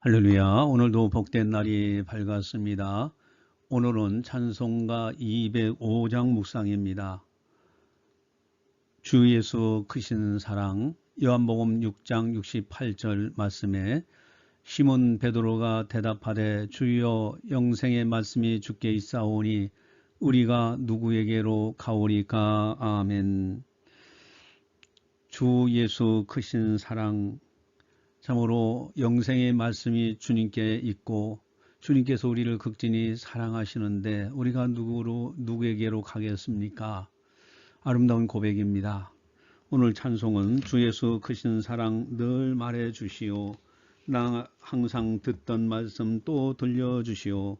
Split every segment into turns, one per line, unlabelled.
할렐루야. 오늘도 복된 날이 밝았습니다. 오늘은 찬송가 205장 묵상입니다. 주 예수 크신 사랑 요한복음 6장 68절 말씀에 시몬 베드로가 대답하되 주여 영생의 말씀이 주께 있사오니 우리가 누구에게로 가오리까 아멘. 주 예수 크신 사랑 참으로 영생의 말씀이 주님께 있고 주님께서 우리를 극진히 사랑하시는데 우리가 누구로 누구에게로 가겠습니까? 아름다운 고백입니다. 오늘 찬송은 주 예수 크신 사랑 늘 말해 주시오. 나 항상 듣던 말씀 또 들려 주시오.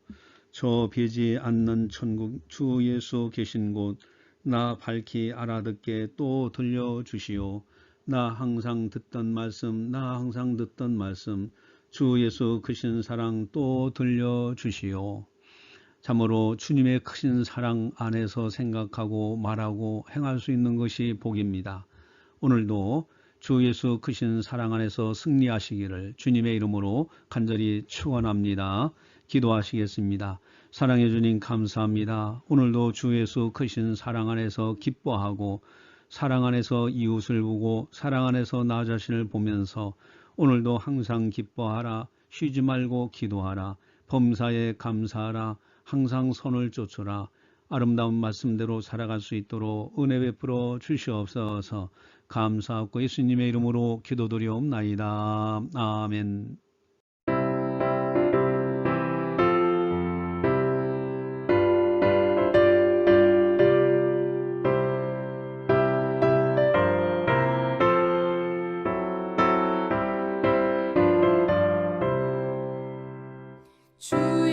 저 비지 않는 천국 주 예수 계신 곳 나 밝히 알아듣게 또 들려 주시오. 나 항상 듣던 말씀, 나 항상 듣던 말씀, 주 예수 크신 사랑 또 들려주시오. 참으로 주님의 크신 사랑 안에서 생각하고 말하고 행할 수 있는 것이 복입니다. 오늘도 주 예수 크신 사랑 안에서 승리하시기를 주님의 이름으로 간절히 축원합니다. 기도하시겠습니다. 사랑해 주님 감사합니다. 오늘도 주 예수 크신 사랑 안에서 기뻐하고 사랑 안에서 이웃을 보고 사랑 안에서 나 자신을 보면서 오늘도 항상 기뻐하라 쉬지 말고 기도하라 범사에 감사하라 항상 선을 쫓으라. 아름다운 말씀대로 살아갈 수 있도록 은혜 베풀어 주시옵소서. 감사하고 예수님의 이름으로 기도드리옵나이다. 아멘
주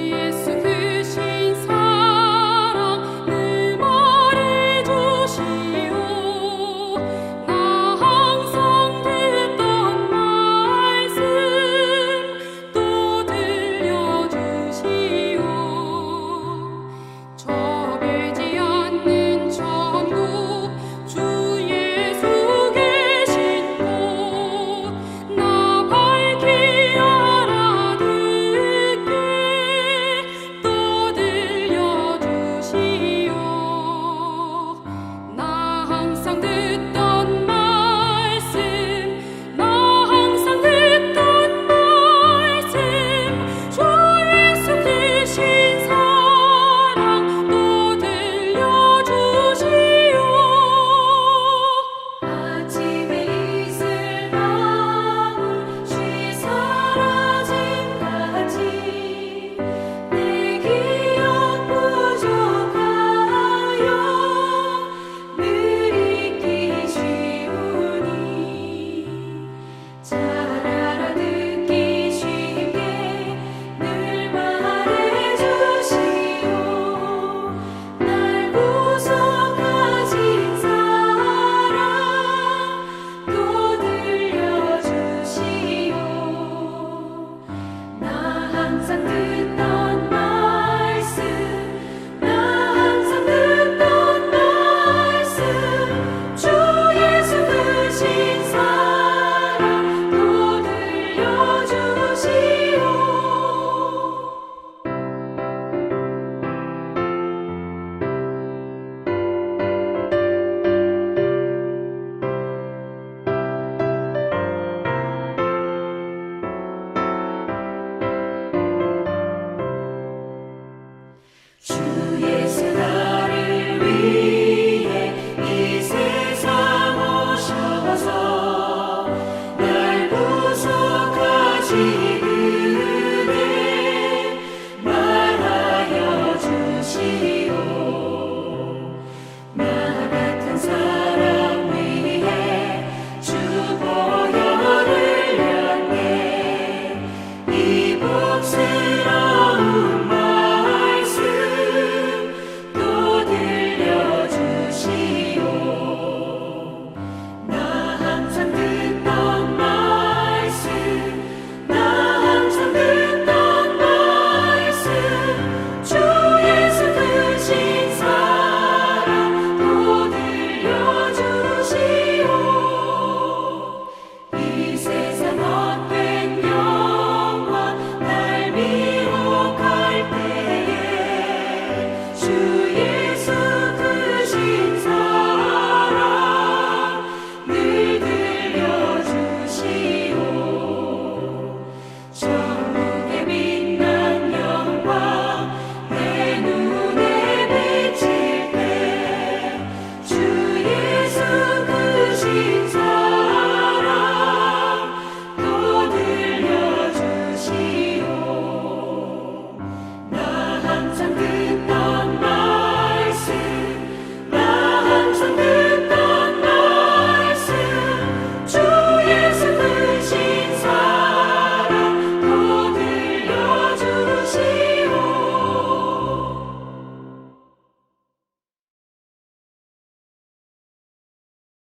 주 예수 Sometimes